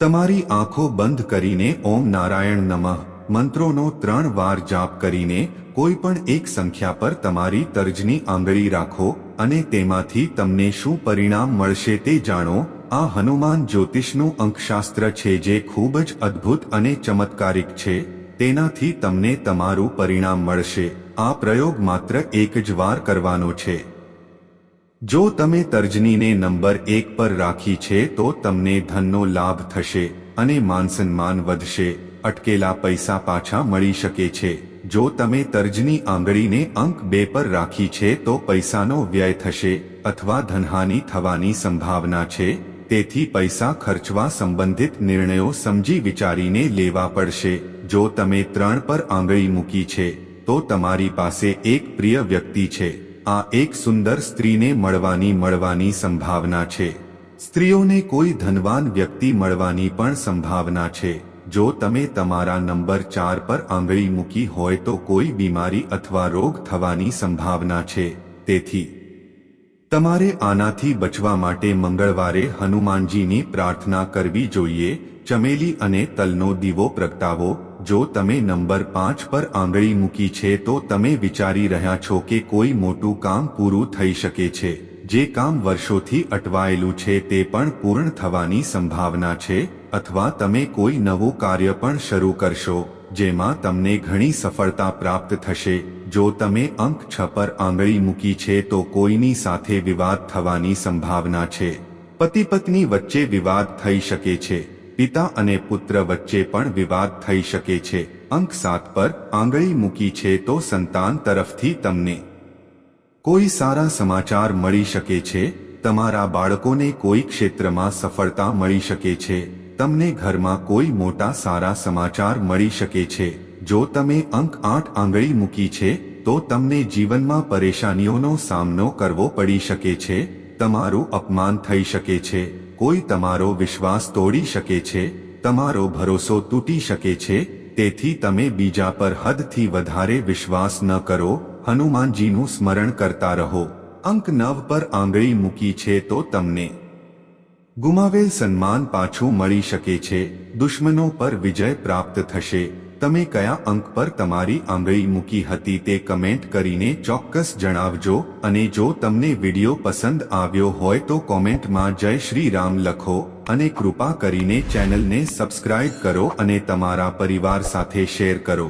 તમારી આંખો બંધ કરીને ઓમ નારાયણ નમઃ. મંત્રોનો ત્રણ વાર જાપ કરીને કોઈ પણ એક સંખ્યા પર તમારી તર્જની આંગળી રાખો અને તેમાંથી તમને શું પરિણામ મળશે તે જાણો. આ હનુમાન જ્યોતિષનું અંકશાસ્ત્ર છે જે ખૂબ જ અદ્ભુત અને ચમત્કારિક છે. તેનાથી તમને તમારું પરિણામ મળશે. આ પ્રયોગ માત્ર એક જ વાર કરવાનો છે. જો તમે તર્જનીને નંબર એક પર રાખી છે તો તમને ધનનો લાભ થશે અને માનસન્માન વધશે. અટકેલા પૈસા પાછા મળી શકે છે. જો તમે તર્જની આંગળીને અંક બે પર રાખી છે તો પૈસાનો વ્યય થશે અથવા ધનહાનિ થવાની સંભાવના છે. તેથી પૈસા ખર્ચવા સંબંધિત નિર્ણયો સમજી વિચારીને લેવા પડશે. જો તમે ત્રણ પર આંગળી મૂકી છે, તો તમારી પાસે એક પ્રિય વ્યક્તિ છે. આ એક સુંદર સ્ત્રીને મળવાની મળવાની સંભાવના છે. સ્ત્રીઓને કોઈ ધનવાન વ્યક્તિ મળવાની પણ સંભાવના છે. જો તમે તમારા નંબર ચાર પર આંગળી મૂકી હોય તો કોઈ બીમારી અથવા રોગ થવાની સંભાવના છે. તેથી, તમારે આનાથી બચવા માટે મંગળવારે હનુમાનજીની પ્રાર્થના કરવી જોઈએ. ચમેલી અને તલનો દીવો પ્રગટાવો. જો તમે નંબર પાંચ પર આંગળી મૂકી છે તો તમે વિચારી રહ્યા છો કે કોઈ મોટું કામ પૂરું થઈ શકે છે. જે કામ વર્ષોથી અટવાયેલું છે તે પણ પૂર્ણ થવાની સંભાવના છે, અથવા તમે કોઈ નવું કાર્ય પણ શરૂ કરશો, જેમાં તમને ઘણી સફળતા પ્રાપ્ત થશે. જો તમે અંક છ પર આંગળી મૂકી છે તો કોઈની સાથે વિવાદ થવાની સંભાવના છે. પતિ પત્ની વચ્ચે વિવાદ થઈ શકે છે. પિતા અને પુત્ર વચ્ચે પણ વિવાદ થઈ શકે છે. અંક સાત પર આંગળી મૂકી છે તો સંતાન તરફથી તમને કોઈ સારા સમાચાર મળી શકે છે. તમારા બાળકોને કોઈ ક્ષેત્રમાં સફળતા મળી શકે છે. તમને ઘરમાં કોઈ મોટા સારા સમાચાર મળી શકે છે. જો તમે અંક આઠ આંગળી મૂકી છે, તો તમને જીવનમાં પરેશાનીઓનો સામનો કરવો પડી શકે છે. તમારું અપમાન થઈ શકે છે, કોઈ તમારો વિશ્વાસ તોડી શકે છે, તમારો ભરોસો તૂટી શકે છે, તેથી તમે બીજા પર હદથી વધારે વિશ્વાસ ન કરો, હનુમાનજીનું સ્મરણ કરતા રહો. અંક નવ પર આંગળી મૂકી છે તો તમને ગુમાવેલ સન્માન પાછું મળી શકે છે, દુશ્મનો પર વિજય પ્રાપ્ત થશે. તમે કયા અંક પર તમારી આંગળી મૂકી હતી તે કમેન્ટ કરીને ચોક્કસ જણાવજો અને જો તમને વીડિયો પસંદ આવ્યો હોય તો કોમેન્ટમાં જય શ્રી રામ લખો અને કૃપા કરીને ચેનલને સબસ્ક્રાઇબ કરો અને તમારા પરિવાર સાથે શેર કરો.